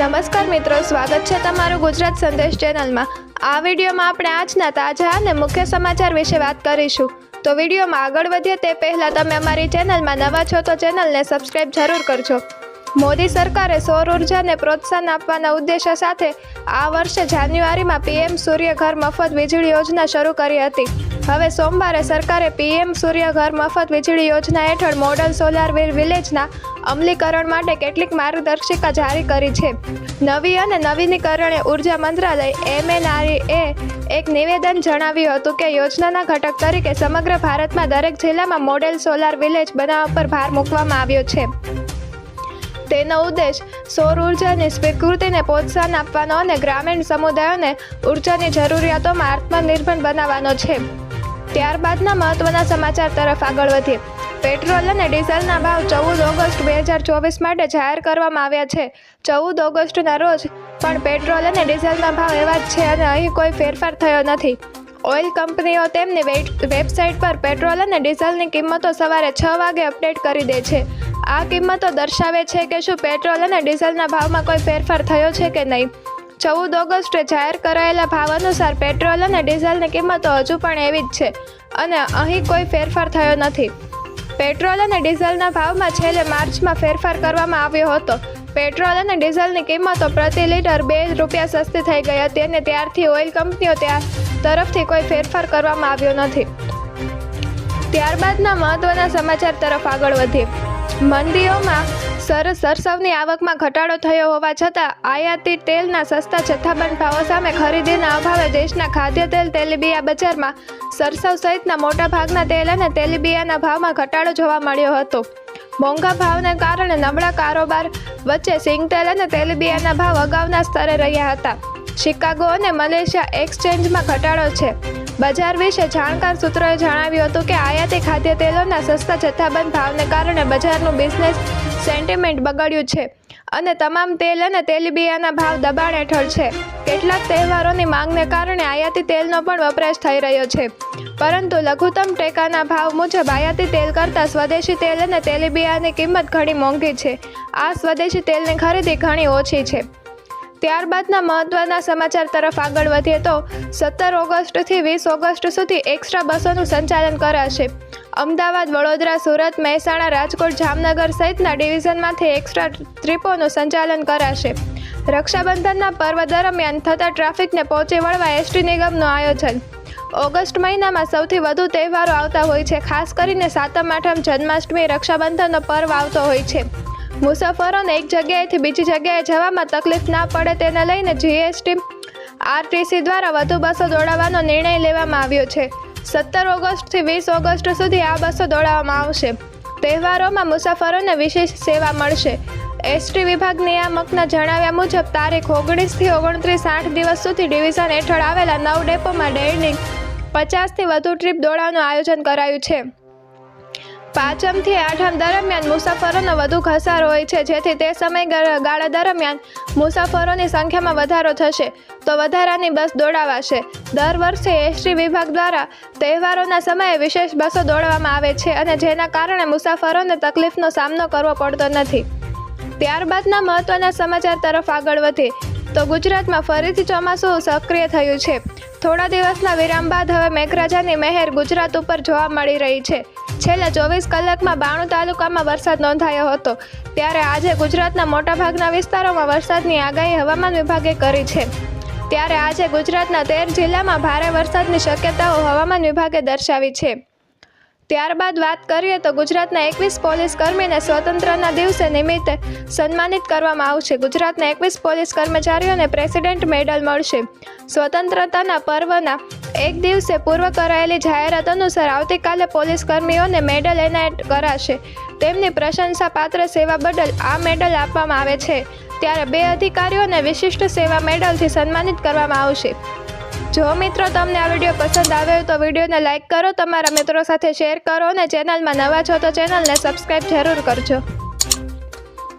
નમસ્કાર મિત્રો, સ્વાગત છે તમારું ગુજરાત સંદેશ ચેનલમાં. આ વિડીયોમાં આપણે આજના તાજા અને મુખ્ય સમાચાર વિશે વાત કરીશું. તો વિડીયોમાં આગળ વધીએ તે પહેલાં તમે અમારી ચેનલમાં નવા છો તો ચેનલને સબસ્ક્રાઈબ જરૂર કરજો. મોદી સરકારે સૌર ઉર્જાને પ્રોત્સાહન આપવાના ઉદ્દેશ્ય સાથે આ વર્ષે જાન્યુઆરીમાં પીએમ સૂર્ય ઘર મફત વીજળી યોજના શરૂ કરી હતી. હવે સોમવારે સરકારે પીએમ સૂર્ય ઘર મફત વીજળી યોજના હેઠળ મોડલ સોલાર વિલેજના અમલીકરણ માટે કેટલીક માર્ગદર્શિકા જારી કરી છે. નવી અને નવીનીકરણે ઊર્જા મંત્રાલય એમએનઆરએ એક નિવેદન જણાવ્યું હતું કે યોજનાના ઘટક તરીકે સમગ્ર ભારતમાં દરેક જિલ્લામાં મોડેલ સોલાર વિલેજ બનાવવા પર ભાર મૂકવામાં આવ્યો છે. તેનો ઉદ્દેશ સૌર ઉર્જાની સ્વીકૃતિને પ્રોત્સાહન આપવાનો અને ગ્રામીણ સમુદાયોને ઉર્જાની જરૂરિયાતોમાં આત્મનિર્ભર બનાવવાનો છે. ત્યારબાદના મહત્વના સમાચાર તરફ આગળ વધીએ. પેટ્રોલ અને ડીઝલના ભાવ ચૌદ ઓગસ્ટ બે હજાર ચોવીસ માટે જાહેર કરવામાં આવ્યા છે. ચૌદ ઓગસ્ટના રોજ પણ પેટ્રોલ અને ડીઝલના ભાવ એવા જ છે અને અહીં કોઈ ફેરફાર થયો નથી. ઓઇલ કંપનીઓ તેમની વેબસાઇટ પર પેટ્રોલ અને ડીઝલની કિંમતો સવારે છ વાગે અપડેટ કરી દે છે. આ કિંમતો દર્શાવે છે કે શું પેટ્રોલ અને ડીઝલના ભાવમાં કોઈ ફેરફાર થયો છે કે નહીં. ચૌદ ઓગસ્ટે જાહેર કરાયેલા ભાવ અનુસાર પેટ્રોલ અને ડીઝલની કિંમતો હજુ પણ એવી જ છે અને અહીં કોઈ ફેરફાર થયો નથી. પેટ્રોલ અને ડીઝલના ભાવમાં છેલ્લે માર્ચમાં ફેરફાર કરવામાં આવ્યો હતો. પેટ્રોલ અને ડીઝલની કિંમતો પ્રતિ લીટર બે રૂપિયા સસ્તી થઈ ગઈ હતી અને ત્યારથી ઓઇલ કંપનીઓ ત્યાં તરફથી કોઈ ફેરફાર કરવામાં આવ્યો નથી. ત્યારબાદના મહત્વના સમાચાર તરફ આગળ વધીએ. મંડીઓમાં સર સરસવની આવકમાં ઘટાડો થયો હોવા છતાં આયાતી તેલના સસ્તા જથ્થાબંધ ભાવો સામે ખરીદીના અભાવે દેશના ખાદ્ય તેલ તેલીબિયા બજારમાં સરસવ સહિતના મોટાભાગના તેલ અને તેલીબિયાના ભાવમાં ઘટાડો જોવા મળ્યો હતો. મોંઘા ભાવને કારણે નબળા કારોબાર વચ્ચે સિંગતેલ અને તેલીબિયાના ભાવ અગાઉના સ્તરે રહ્યા હતા. શિકાગો અને મલેશિયા એક્સચેન્જમાં ઘટાડો છે. બજાર વિશે જાણકાર સૂત્રોએ જણાવ્યું હતું કે આયાતી ખાદ્ય તેલોના સસ્તા જથ્થાબંધ ભાવને કારણે બજારનું બિઝનેસ સેન્ટિમેન્ટ બગડ્યું છે અને તમામ તેલ અને તેલીબિયાના ભાવ દબાણ હેઠળ છે. કેટલાક તહેવારોની માંગને કારણે આયાતી તેલનો પણ વપરાશ થઈ રહ્યો છે. પરંતુ લઘુત્તમ ટેકાના ભાવ મુજબ આયાતી તેલ કરતાં સ્વદેશી તેલ અને તેલીબિયાની કિંમત ઘણી મોંઘી છે. આ સ્વદેશી તેલની ખરીદી ઘણી ઓછી છે. ત્યારબાદના મહત્વના સમાચાર તરફ આગળ વધીએ તો સત્તર ઓગસ્ટથી વીસ ઓગસ્ટ સુધી એક્સ્ટ્રા બસોનું સંચાલન કરાશે. અમદાવાદ, વડોદરા, સુરત, મહેસાણા, રાજકોટ, જામનગર સહિતના ડિવિઝનમાંથી એક્સ્ટ્રા ટ્રીપોનું સંચાલન કરાશે. રક્ષાબંધનના પર્વ દરમિયાન થતા ટ્રાફિકને પહોંચી વળવા એસટી નિગમનું આયોજન. ઓગસ્ટ મહિનામાં સૌથી વધુ તહેવારો આવતા હોય છે, ખાસ કરીને સાતમ, આઠમ જન્માષ્ટમી રક્ષાબંધનનો પર્વ આવતો હોય છે. મુસાફરોને એક જગ્યાએથી બીજી જગ્યાએ જવામાં તકલીફ ના પડે તેને લઈને જીએસટી આરટીસી દ્વારા વધુ બસો દોડાવવાનો નિર્ણય લેવામાં આવ્યો છે. સત્તર ઓગસ્ટથી વીસ ઓગસ્ટ સુધી આ બસો દોડાવવામાં આવશે. તહેવારોમાં મુસાફરોને વિશેષ સેવા મળશે. એસટી વિભાગ નિયામકના જણાવ્યા મુજબ, તારીખ ઓગણીસથી ઓગણત્રીસ આઠ દિવસ સુધી ડિવિઝન હેઠળ આવેલા નવ ડેપોમાં દૈનિક પચાસથી વધુ ટ્રીપ દોડાવવાનું આયોજન કરાયું છે. પાંચમથી આઠમ દરમિયાન મુસાફરોનો વધુ ઘસારો હોય છે. જેથી તે સમય ગાળા દરમિયાન મુસાફરોની સંખ્યામાં વધારો થશે. તો વધારાની બસ દોડાવાશે. દર વર્ષે એસટી વિભાગ દ્વારા તહેવારોના સમયે વિશેષ બસો દોડવામાં આવે છે અને જેના કારણે મુસાફરોને તકલીફનો સામનો કરવો પડતો નથી. ત્યારબાદના મહત્વના સમાચાર તરફ આગળ વધીએ તો ગુજરાતમાં ફરીથી ચોમાસું સક્રિય થયું છે. થોડા દિવસના વિરામ બાદ હવે મેઘરાજાની મહેર ગુજરાત ઉપર જોવા મળી રહી છે. છેલ્લા ચોવીસ કલાકમાં બાણું તાલુકામાં વરસાદ નોંધાયો હતો. ત્યારે આજે ગુજરાતના મોટાભાગના વિસ્તારોમાં વરસાદની આગાહી હવામાન વિભાગે કરી છે. ત્યારે આજે ગુજરાતના તેર જિલ્લામાં ભારે વરસાદની શક્યતાઓ હવામાન વિભાગે દર્શાવી છે. ત્યારબાદ વાત કરીએ તો ગુજરાતના એકવીસ પોલીસ કર્મીને સ્વતંત્રના દિવસે નિમિત્તે સન્માનિત કરવામાં આવશે. ગુજરાતના એકવીસ પોલીસ કર્મચારીઓને પ્રેસિડેન્ટ મેડલ મળશે. સ્વતંત્રતાના પર્વના એક દિવસે પૂર્વ કરાયેલી જાહેરાત અનુસાર આવતીકાલે પોલીસ કર્મીઓને મેડલ એનાયત કરાશે. તેમની પ્રશંસા પાત્ર સેવા બદલ આ મેડલ આપવામાં આવે છે. ત્યારે બે અધિકારીઓને વિશિષ્ટ સેવા મેડલથી સન્માનિત કરવામાં આવશે. જો મિત્રો તમને આ વીડિયો પસંદ આવ્યો તો વિડીયોને લાઇક કરો, તમારા મિત્રો સાથે શેર કરો અને ચેનલમાં નવા છો તો ચેનલને સબસ્ક્રાઈબ જરૂર કરજો.